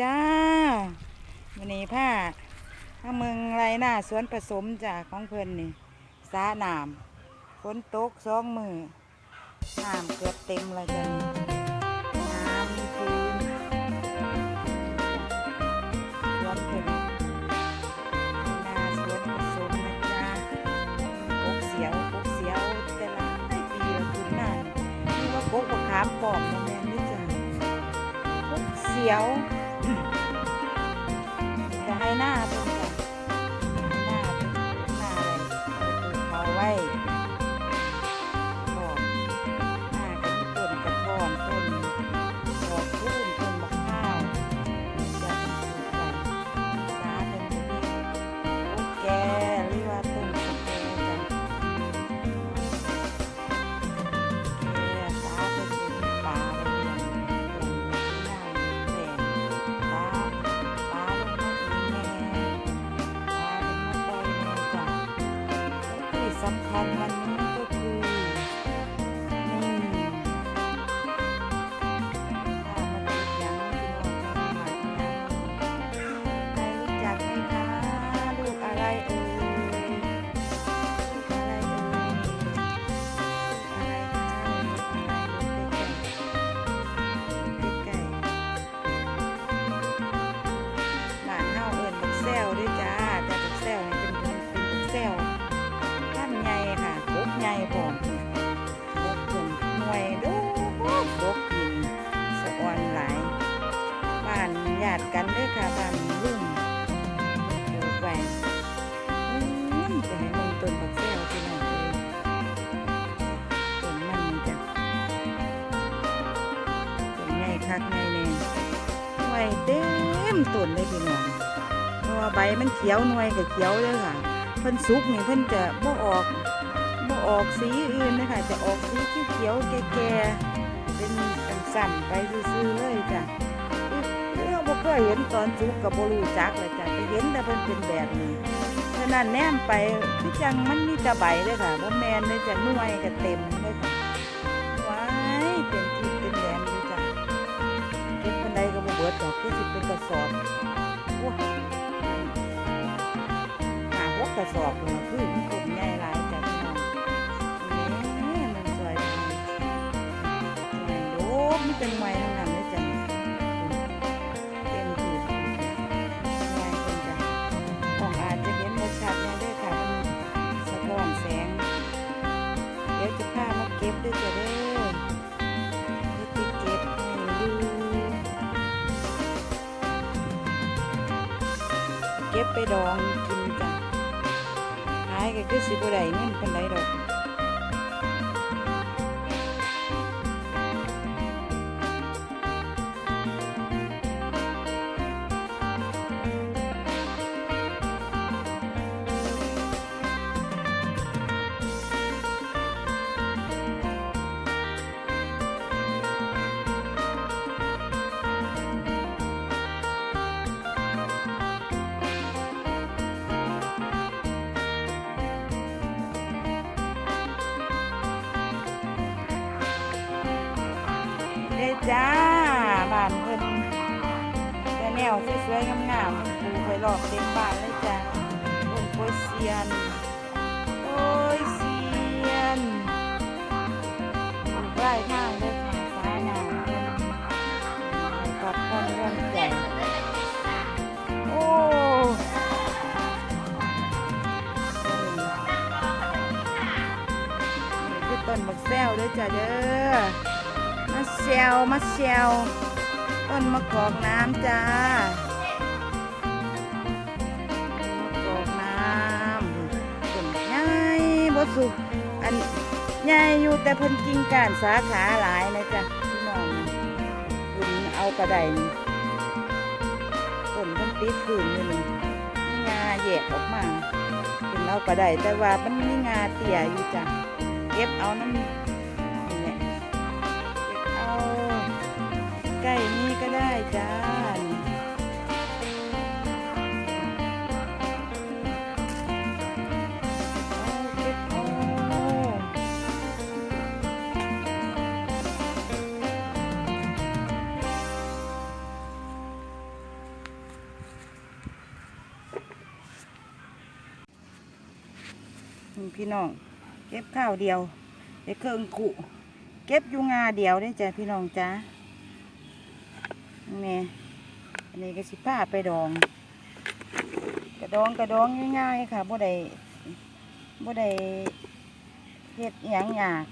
จ้าวันนี้ผ้าถ้าเมืองไรหน้าสวนผสมจากของเพิ่นนี่สาหนามฝนตกสองมือหน้ำเกือบเต็มเลยจ้ะน้ำมีพื้นสวนเพิ่นนาสวนผสมนะจ๊ะกกเสียวกกเสียวแต่ละปีละคุณหนานี่ว่ากกบักขามปอมมาแม่นนี่จ้ะกกเสียว จะ หน่วยเต็มต้นเลยพี่น้องเพราะว่าใบมันเขียวหน่วยก็เขียวเลยค่ะเพิ่นสุกนี่เพิ่นจะบ่ออกบ่ออกสีอื่นเลยค่ะจะออกสีเขียวแก่ๆเป็นสั่นไปซื่อๆเลยจ้ะเราบ่เคยเห็นตอนสุกกับบ่รู้จักเลยจ้ะจะเห็นแต่เพิ่นเป็นแบบนี้ฉะนั้นแนมไปคือจังมันมีแต่ใบเลยค่ะบ่แม่นเลยจ้ะหน่วยก็เต็ม ดดอกคือสิเป็นกระสอบว้าหาหกกระสอบเลยนะคือมันต้นใหญ่หลายจ้ะพี่น้องนี่มันสวยจังเลยโอ้มันเป็นไม้ทั้งนั้น ก็บไปดองกินจ้ะขายก็คือสิบ่ได้เงินปานไรดอก เด้จ้าบ้านเพิ่นแต่แนวสวยๆงามๆปูไว้รอบเต็มบ้านเลยจ้ะต้นโพยเซียนโอ้ยเซียนปลูกไร่ทางเลยค่ะฟ้าหนาวเพิ่นให้พักผ่อนร่วมใจโอ้นี่คือต้นบักแซวด้อจ้ะเด้อ มาเซลมาเซลต้นมะกอกน้ำจ้ามะกอกน้ำต้นใหญ่บสุกอันใหญ่อยู่แต่เพิ่นกิ่งก้านสาขาหลายนะจ๊ะพี่น้องคุณเอากระไดนี่ต้นเพิ่นติดขืนอยู่นี่งาแยกออกมาคุณเอากระไดแต่ว่ามันมีงาเตี่ยอยู่จ้ะเก็บเอาน้ำ พี่น้อง เก็บข้าวเดียวได้เครื่องกุเก็บยุงงาเดียวได้จ้ะพี่น้องจ้า นี่อันนี้ก็สิผ้าไปดอง กระดองกระดองง่ายๆค่ะบ่ได้บ่ได้เฮ็ดอหยังยาก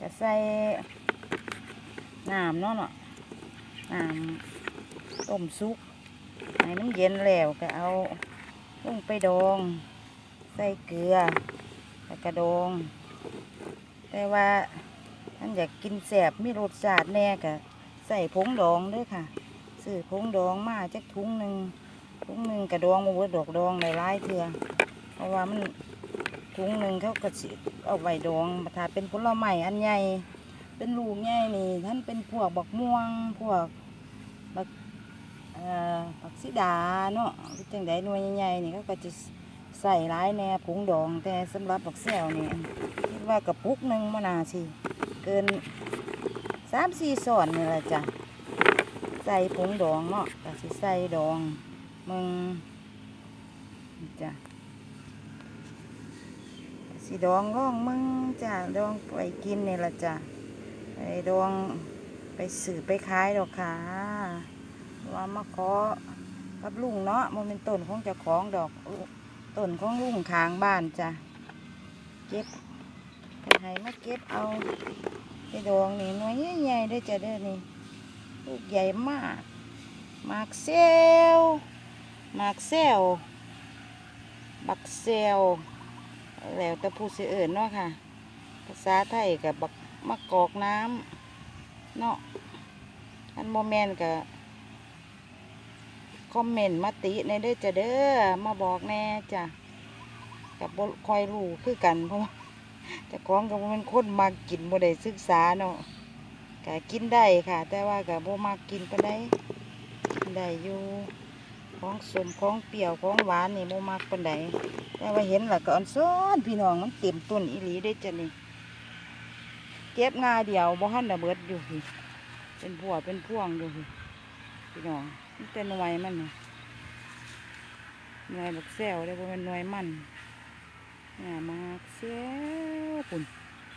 ก็ใส่น้ำเนาะเนาะน้ำต้มซุปให้มันเย็นแล้วก็เอาลงไปดอง ใส่เกลือแล้วกระดอง แต่ว่าท่านอยากกินแสบมีรสชาติแน่ก็ ใส่ผงดองด้วยค่ะซื้อผงดองมาจักถุงหนึ่งถุงหนึ่งกระดองมาเบิดดอกดองหลายๆเถื่อเพราะว่ามันถุงหนึ่งเขาก็สิเอาไว้ดองถ้าเป็นผลไม้อันใหญ่เป็นลูกใหญ่นี่ท่านเป็นพวกบักม่วงพวกบักเอ่อบักสีดาเนาะจังใดหน่วยใหญ่ๆนี่เขาก็จะใส่หลายแน่ผงดองแต่สำหรับบักแซวนี่คิดว่ากระปุกหนึ่งมันน่าสิเกิน สามสี่ส่วนนี่แหละจ้ะ ใส่ผงดองเนาะก็สิใส่ดองมึงจ้ะสีดองร่องมึงจ้ะดองไปกินนี่แหละจ้ะไปดองไปสื่อไปขายดอกค่ะว่ามาขอกับลุงเนาะมันเป็นต้นของเจ้าของดอกต้นของลุงขางบ้านจ้ะเก็บไปให้มาเก็บเอา ไปดองนี่หน่วยใหญ่ๆเด้จะเด้อนี่ลูกใหญ่มากมากเซลมากเซลบักเซลแล้วแต่ผู้สิเอิญเนาะค่ะ ภาษาไทยกับบักมะกอกน้ำเนาะอันโมเมนต์กับคอมเมนต์มาติในเด้อจะเด้อมาบอกแน่จ้ะกับบคอยรู้คือกันเพราะว่า เจะของกับเป็นคนมากินบ่ได้ศึกษาเนาะก็กินได้ค่ะ แต่ว่ากับบ่มากินปานใดกินได้อยู่ของสมของเปรี้ยวของหวานนี่โมมักปานใดแต่ว่าเห็นแล้วก็อันซ้อนพี่น้องมันเต็มต้นอีหลีได้จ้ะนี่เก็บงาเดียวบ่หันระเบิดอยู่พี่เป็นพวเป็นพ่วงอยู่พี่พี่น้องมันแต่หน่วยมันน่ะหน่วยบักแซวได้บ่เป็นหน่วยมัน เนี่ยมากแซวปุ่น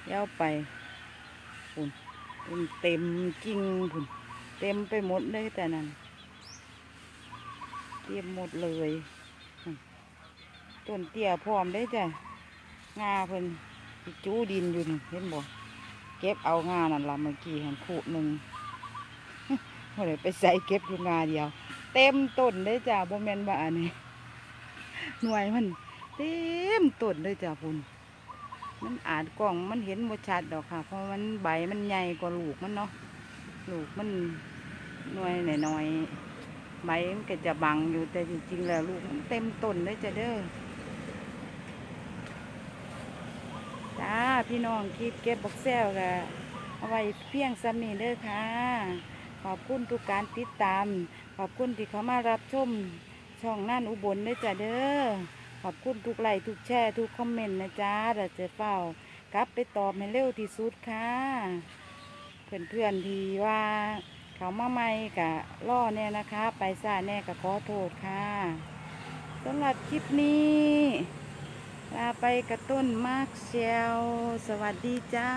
เยาวไปปุ่นเป็นเต็มจริงปุ่นเต็มไปหมดเลยแต่นั้นเตรียมหมดเลยต้นเตี้ยพร้อมได้จ้ะงาเพิ่นจู้ดินอยู่นี่เห็นบ่เก็บเอางานั่นละเมื่อกี้หันคู่หนึ่งพอเลยไปใส่เก็บอยู่งาเดียว เต็มต้นเลยจ้ะบ่แม่นว่าอันนี้หน่วยมัน เต็มต้นเลยจ้ะพุ่นมันอาจกล้องมันเห็นบ่ชัดดอกค่ะ เพราะมันใบมันใหญ่กว่าลูกมันเนาะลูกมันหน่วยหน่อยๆใบมันก็จะบังอยู่แต่จริงๆแล้วลูกมันเต็มต้นเลยจ้ะเด้อจ้าพี่น้องคลิปเก็บบักแซวกะเอาไว้เพียงซ้ำนี้เด้อค่ะ ขอบคุณทุกการติดตาม ขอบคุณที่เขามารับชมช่องนั่นอุบลเด้อจ้ะเด้อ ขอบคุณทุกไลค์ทุกแชร์ทุกคอมเมนต์นะจ้าเดี๋ยวจะเฝ้ากลับไปตอบให้เร็วที่สุดค่ะเพื่อนๆที่ว่าเขามาใหม่กะล่อแน่นะคะ ไปซ่าแน่กะขอโทษค่ะสำหรับคลิปนี้ลาไปกระต้นมากเชียวสวัสดีจ้า